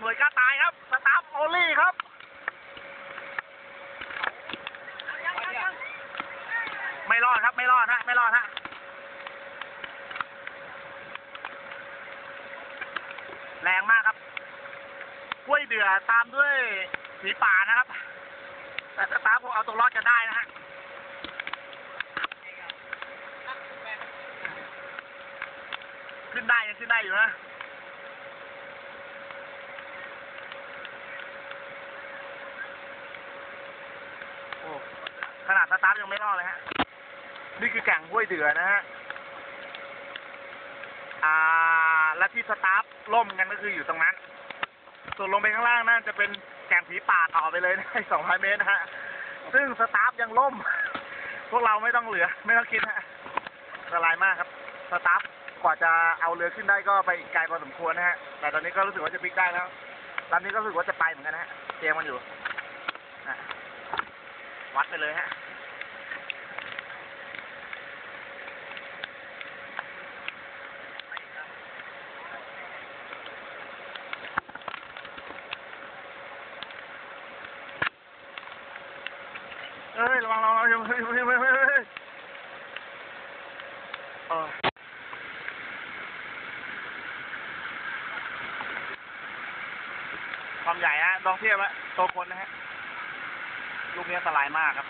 หน่วยกล้าตายครับ สตาร์ฟโอลี่ครับไม่รอดครับ ไม่รอดฮะไม่รอดฮะแรงมากครับกล้วยเดือตามด้วยหมีป่านะครับ แต่สตาร์ฟเอาตัวรอดจะได้นะฮะขึ้นได้ยังขึ้นได้อยู่นะ ขนาดสตาร์ทยังไม่รอดเลยฮะ นี่คือแก่งห้วยเดือนะฮะ อ่า และที่สตาร์ทล่มกันก็คืออยู่ตรงนั้น ส่วนลงไปข้างล่างนั่นจะเป็นแก่งผีป่าต่อไปเลยนะสองร้อยเมตรนะฮะ ซึ่งสตาร์ทยังล่ม พวกเราไม่ต้องเหลือ ไม่ต้องคิดฮะอันตรายมากครับ สตาร์ทกว่าจะเอาเรือขึ้นได้ก็ไปอีกไกลพอสมควรนะฮะ แต่ตอนนี้ก็รู้สึกว่าจะพลิกได้แล้วลำนี้ก็รู้สึกว่าจะไปเหมือนกันนะฮะ เตรียมมันอยู่นะ วัดไปเลยฮะเอ้ยระวังระวังระวังเฮ้ยเฮ้ยเฮ้ยเฮ้ยเฮ้ยเออความใหญ่ฮะลองเทียบฮะตัวคนนะฮะ ลูกนี้อันตรายมากครับ